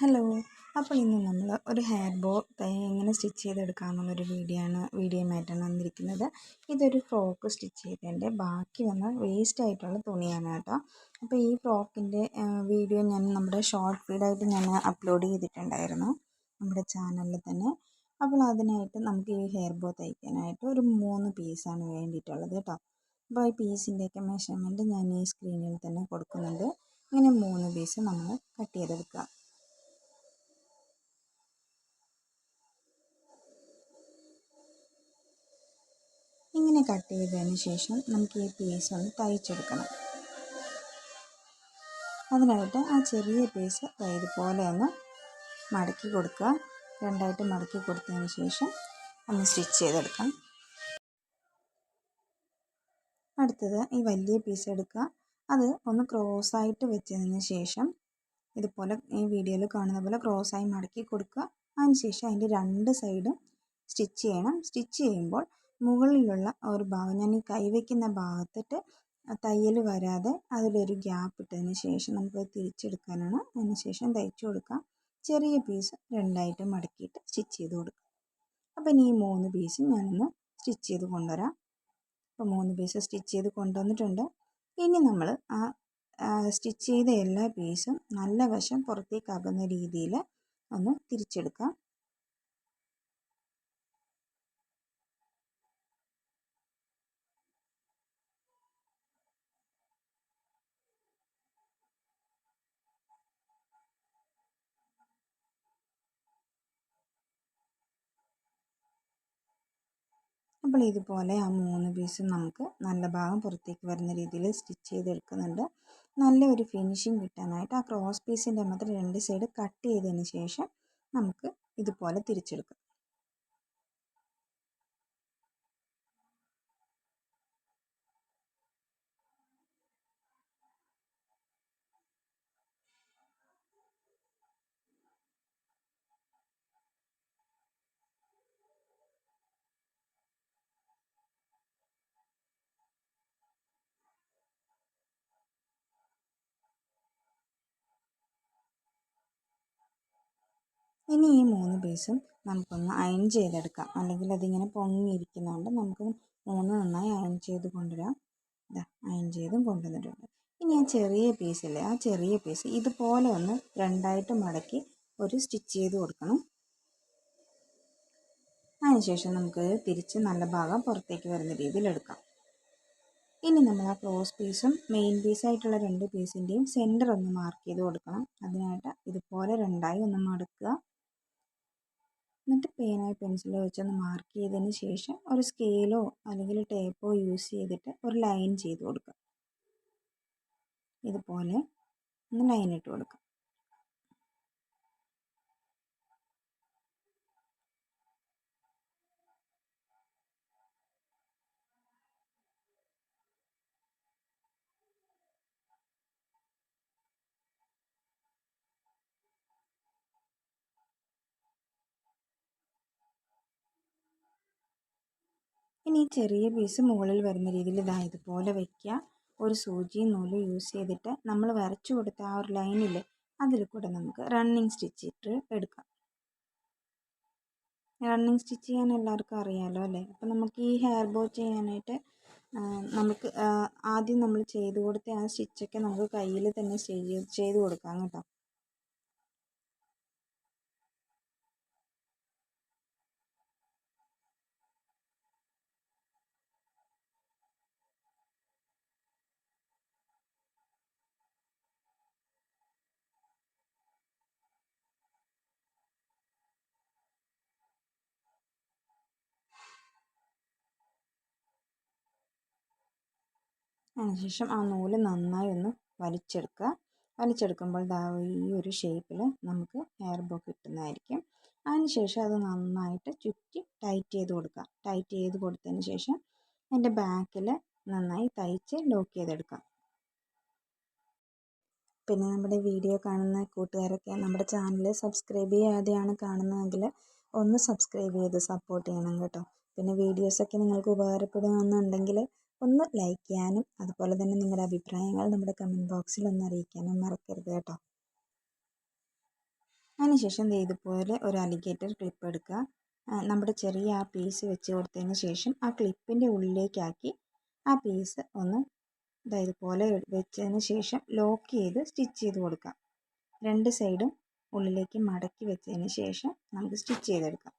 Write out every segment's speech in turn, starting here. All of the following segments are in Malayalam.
ഹലോ. അപ്പോൾ ഇന്ന് നമ്മൾ ഒരു ഹെയർ ബോ എങ്ങനെ സ്റ്റിച്ച് ചെയ്തെടുക്കാമെന്നുള്ളൊരു വീഡിയോ ആണ് വീഡിയോ വീഡിയോയുമായിട്ടാണ് വന്നിരിക്കുന്നത്. ഇതൊരു ഫ്രോക്ക് സ്റ്റിച്ച് ചെയ്തതിന്റെ ബാക്കി വന്ന വേസ്റ്റ് ആയിട്ടുള്ള തുണിയാണ് കേട്ടോ. അപ്പോൾ ഈ ഫ്രോക്കിന്റെ വീഡിയോ ഞാൻ നമ്മുടെ ഷോർട്ട് ഫീഡായിട്ട് ഞാൻ അപ്ലോഡ് ചെയ്തിട്ടുണ്ടായിരുന്നു നമ്മുടെ ചാനലിൽ തന്നെ. അപ്പോൾ അതിനായിട്ട് നമുക്ക് ഈ ഹെയർ ബോ തയ്ക്കാനായിട്ട് ഒരു മൂന്ന് പീസാണ് വേണ്ടിയിട്ടുള്ളത് കേട്ടോ. അപ്പോൾ ഈ പീസിന്റെയൊക്കെ മെഷർമെന്റ് ഞാൻ ഈ സ്ക്രീനിൽ തന്നെ കൊടുക്കുന്നുണ്ട്. ഇങ്ങനെ മൂന്ന് പീസ് നമ്മൾ കട്ട് ചെയ്തെടുക്കുക. ഇങ്ങനെ കട്ട് ചെയ്തതിന് ശേഷം നമുക്ക് ഈ പീസ് ഒന്ന് തയ്ച്ചെടുക്കണം. അതിനായിട്ട് ആ ചെറിയ പീസ് പോലെ ഒന്ന് മടക്കി കൊടുക്കുക. രണ്ടായിട്ട് മടക്കി കൊടുത്തതിന് ശേഷം ഒന്ന് സ്റ്റിച്ച് ചെയ്തെടുക്കാം. അടുത്തത് ഈ വലിയ പീസ് എടുക്കുക. അത് ഒന്ന് ക്രോസായിട്ട് വെച്ചതിന് ശേഷം ഇതുപോലെ ഈ വീഡിയോയിൽ കാണുന്ന പോലെ ക്രോസായി മടക്കി കൊടുക്കുക. അതിന് ശേഷം അതിന്റെ രണ്ട് സൈഡും സ്റ്റിച്ച് ചെയ്യണം. സ്റ്റിച്ച് ചെയ്യുമ്പോൾ മുകളിലുള്ള ഒരു ഭാഗം ഞാൻ ഈ കൈ വയ്ക്കുന്ന ഭാഗത്തിട്ട് തയ്യൽ വരാതെ അതിലൊരു ഗ്യാപ്പ് ഇട്ടതിന് ശേഷം നമുക്ക് തിരിച്ചെടുക്കാനാണ്. അതിന് ശേഷം തയ്ച്ചു കൊടുക്കാം. ചെറിയ പീസ് രണ്ടായിട്ട് മടക്കിയിട്ട് സ്റ്റിച്ച് ചെയ്ത് കൊടുക്കാം. അപ്പം ഇനി ഈ മൂന്ന് പീസ് ഞാനൊന്ന് സ്റ്റിച്ച് ചെയ്ത് കൊണ്ടുവരാം. അപ്പോൾ മൂന്ന് പീസ് സ്റ്റിച്ച് ചെയ്ത് കൊണ്ടുവന്നിട്ടുണ്ട്. ഇനി നമ്മൾ ആ സ്റ്റിച്ച് ചെയ്ത എല്ലാ പീസും നല്ല വശം പുറത്തേക്കാകുന്ന രീതിയിൽ ഒന്ന് തിരിച്ചെടുക്കാം. അപ്പോൾ ഇതുപോലെ ആ മൂന്ന് പീസും നമുക്ക് നല്ല ഭാഗം പുറത്തേക്ക് വരുന്ന രീതിയിൽ സ്റ്റിച്ച് ചെയ്തെടുക്കുന്നുണ്ട് നല്ല ഒരു ഫിനിഷിങ് കിട്ടാനായിട്ട് ആ ക്രോസ് പീസിന്റെ മാത്രം രണ്ട് സൈഡ് കട്ട് ചെയ്തതിന് ശേഷം നമുക്ക് ഇതുപോലെ തിരിച്ചെടുക്കാം. ഇനി ഈ മൂന്ന് പീസും നമുക്കൊന്ന് അയൺ ചെയ്തെടുക്കാം. അല്ലെങ്കിൽ അതിങ്ങനെ പൊങ്ങിയിരിക്കുന്നതുകൊണ്ട് നമുക്ക് മൂന്ന് നന്നായി അയൺ ചെയ്ത് കൊണ്ടുവരാം. ഇതാ അയൺ ചെയ്തും കൊണ്ടുവന്നിട്ടുണ്ട്. ഇനി ആ ചെറിയ പീസില്ലേ ആ ചെറിയ പീസ് ഇതുപോലെ ഒന്ന് രണ്ടായിട്ട് മടക്കി ഒരു സ്റ്റിച്ച് ചെയ്ത് കൊടുക്കണം. അതിനുശേഷം നമുക്ക് തിരിച്ച് നല്ല ഭാഗം പുറത്തേക്ക് വരുന്ന രീതിയിൽ എടുക്കാം. ഇനി നമ്മൾ ആ ക്ലോസ് പീസും മെയിൻ പീസായിട്ടുള്ള രണ്ട് പീസിന്റെയും സെന്റർ ഒന്ന് മാർക്ക് ചെയ്ത് കൊടുക്കണം. അതിനായിട്ട് ഇതുപോലെ രണ്ടായി ഒന്ന് മടക്കുക. എന്നിട്ട് പേനയോ പെൻസിലോ വെച്ചൊന്ന് മാർക്ക് ചെയ്തതിന് ശേഷം ഒരു സ്കെയിലോ അല്ലെങ്കിൽ ടേപ്പോ യൂസ് ചെയ്തിട്ട് ഒരു ലൈൻ ചെയ്ത് കൊടുക്കുക. ഇതുപോലെ ഒന്ന് ലൈൻ ഇട്ട് കൊടുക്കുക. ഇനി ഈ ചെറിയ പീസ് മുകളിൽ വരുന്ന രീതിയിൽ ഇതാ ഇതുപോലെ വയ്ക്കുക ഒരു സൂചിയും നൂലും യൂസ് ചെയ്തിട്ട് നമ്മൾ വരച്ചു കൊടുത്ത ആ ഒരു ലൈനിൽ അതിൽ കൂടെ നമുക്ക് റണ്ണിങ് സ്റ്റിച്ച് ഇട്ട് എടുക്കാം. റണ്ണിങ് സ്റ്റിച്ച് ചെയ്യാൻ എല്ലാവർക്കും അറിയാമല്ലോ അല്ലേ? അപ്പോൾ നമുക്ക് ഈ ഹെയർ ബോ ചെയ്യാനായിട്ട് നമുക്ക് ആദ്യം നമ്മൾ ചെയ്ത് കൊടുത്ത ആ സ്റ്റിച്ചൊക്കെ നമുക്ക് കയ്യിൽ തന്നെ ചെയ്ത് കൊടുക്കാം കേട്ടോ. അതിനുശേഷം ആ നൂൽ നന്നായി ഒന്ന് വലിച്ചെടുക്കുക. വലിച്ചെടുക്കുമ്പോൾ ദാ ഈ ഒരു ഷേപ്പിൽ നമുക്ക് ഹെയർ ബോ കിട്ടുന്നതായിരിക്കും. അതിനുശേഷം അത് നന്നായിട്ട് ചുറ്റി ടൈറ്റ് ചെയ്ത് കൊടുക്കുക. ടൈറ്റ് ചെയ്ത് കൊടുത്തതിന് ശേഷം അതിന്റെ ബാക്കിൽ നന്നായി തയ്ച്ച് ലോക്ക് ചെയ്തെടുക്കാം പിന്നെ നമ്മുടെ വീഡിയോ കാണുന്ന കൂട്ടുകാരൊക്കെ നമ്മുടെ ചാനൽ സബ്സ്ക്രൈബ് ചെയ്യാതെയാണ് കാണുന്നതെങ്കിൽ ഒന്ന് സബ്സ്ക്രൈബ് ചെയ്ത് സപ്പോർട്ട് ചെയ്യണം കേട്ടോ. പിന്നെ വീഡിയോസൊക്കെ നിങ്ങൾക്ക് ഉപകാരപ്പെടുമെന്നുണ്ടെങ്കിൽ ഒന്ന് ലൈക്ക് ചെയ്യാനും അതുപോലെ തന്നെ നിങ്ങളുടെ അഭിപ്രായങ്ങൾ നമ്മുടെ കമന്റ് ബോക്സിൽ ഒന്ന് അറിയിക്കാനും മറക്കരുത് കേട്ടോ. അതിനുശേഷം ഇതുപോലെ ഒരു അലിഗേറ്റർ ക്ലിപ്പ് എടുക്കുക. നമ്മുടെ ചെറിയ ആ പീസ് വെച്ച് കൊടുത്തതിന് ശേഷം ആ ക്ലിപ്പിന്റെ ഉള്ളിലേക്കാക്കി ആ പീസ് ഒന്ന് ഇതുപോലെ വെച്ചതിന് ശേഷം ലോക്ക് ചെയ്ത് സ്റ്റിച്ച് ചെയ്ത് കൊടുക്കാം. രണ്ട് സൈഡും ഉള്ളിലേക്ക് മടക്കി വെച്ചതിന് ശേഷം നമുക്ക് സ്റ്റിച്ച് ചെയ്തെടുക്കാം.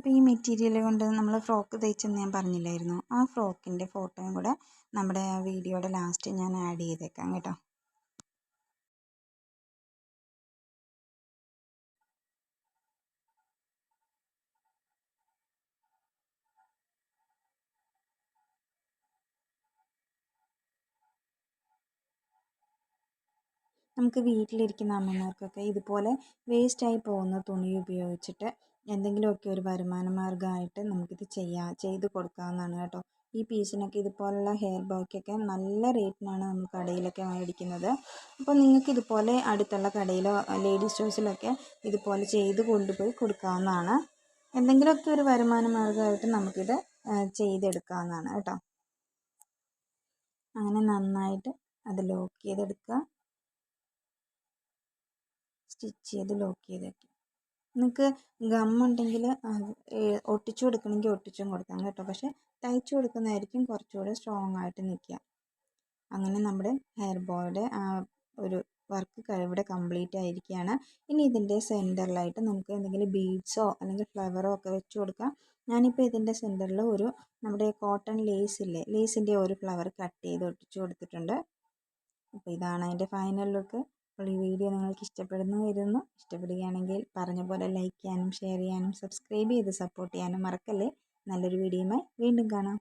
അപ്പോൾ ഈ മെറ്റീരിയൽ കൊണ്ട് നമ്മൾ ഫ്രോക്ക് തയ്ച്ചെന്ന് ഞാൻ പറഞ്ഞില്ലായിരുന്നു. ആ ഫ്രോക്കിന്റെ ഫോട്ടോയും കൂടെ നമ്മുടെ വീഡിയോയുടെ ലാസ്റ്റ് ഞാൻ ആഡ് ചെയ്തേക്കാം കേട്ടോ. നമുക്ക് വീട്ടിലിരിക്കുന്ന അമ്മമാർക്കൊക്കെ ഇതുപോലെ വേസ്റ്റായി പോകുന്ന തുണി ഉപയോഗിച്ചിട്ട് എന്തെങ്കിലുമൊക്കെ ഒരു വരുമാന മാർഗമായിട്ട് നമുക്കിത് ചെയ്യാം ചെയ്ത് കൊടുക്കാവുന്നതാണ് കേട്ടോ. ഈ പീസിനൊക്കെ ഇതുപോലുള്ള ഹെയർ ബോയ്ക്കൊക്കെ നല്ല റേറ്റിനാണ് നമ്മൾ കടയിലൊക്കെ മേടിക്കുന്നത്. അപ്പോൾ നിങ്ങൾക്ക് ഇതുപോലെ അടുത്തുള്ള കടയിലോ ലേഡീസ് സ്റ്റോഴ്സിലൊക്കെ ഇതുപോലെ ചെയ്ത് കൊണ്ടുപോയി കൊടുക്കാവുന്നതാണ്. എന്തെങ്കിലുമൊക്കെ ഒരു വരുമാന മാർഗമായിട്ട് നമുക്കിത് ചെയ്തെടുക്കാവുന്നതാണ് കേട്ടോ. അങ്ങനെ നന്നായിട്ട് അത് ലോക്ക് ചെയ്തെടുക്കുക. സ്റ്റിച്ച് ചെയ്ത് ലോക്ക് ചെയ്ത് നിങ്ങൾക്ക് ഗമ്മുണ്ടെങ്കിൽ ഒട്ടിച്ചു കൊടുക്കണമെങ്കിൽ ഒട്ടിച്ചും കൊടുക്കാം കേട്ടോ. പക്ഷേ തയ്ച്ചു കൊടുക്കുന്നതായിരിക്കും കുറച്ചുകൂടെ സ്ട്രോങ് ആയിട്ട് നിൽക്കുക അങ്ങനെ നമ്മുടെ ഹെയർ ബോയുടെ ആ ഒരു വർക്ക് ഇവിടെ കംപ്ലീറ്റ് ആയിരിക്കുകയാണ് ഇനി ഇതിന്റെ സെന്ററിലായിട്ട് നമുക്ക് എന്തെങ്കിലും ബീഡ്സോ അല്ലെങ്കിൽ ഫ്ലവറോ ഒക്കെ വെച്ച് കൊടുക്കാം. ഞാനിപ്പോൾ ഇതിന്റെ സെന്ററിൽ ഒരു നമ്മുടെ കോട്ടൺ ലേസ് ഇല്ലേ ലേസിന്റെ ഒരു ഫ്ലവർ കട്ട് ചെയ്ത് ഒട്ടിച്ചു കൊടുത്തിട്ടുണ്ട്. അപ്പോൾ ഇതാണ് അതിന്റെ ഫൈനൽ ലുക്ക് അപ്പോൾ ഈ വീഡിയോ നിങ്ങൾക്ക് ഇഷ്ടപ്പെടുന്നു വരുന്നു ഇഷ്ടപ്പെടുകയാണെങ്കിൽ പറഞ്ഞ പോലെ ലൈക്ക് ചെയ്യാനും ഷെയർ ചെയ്യാനും സബ്സ്ക്രൈബ് ചെയ്ത് സപ്പോർട്ട് ചെയ്യാനും മറക്കല്ലേ. നല്ലൊരു വീഡിയോയുമായി വീണ്ടും കാണാം.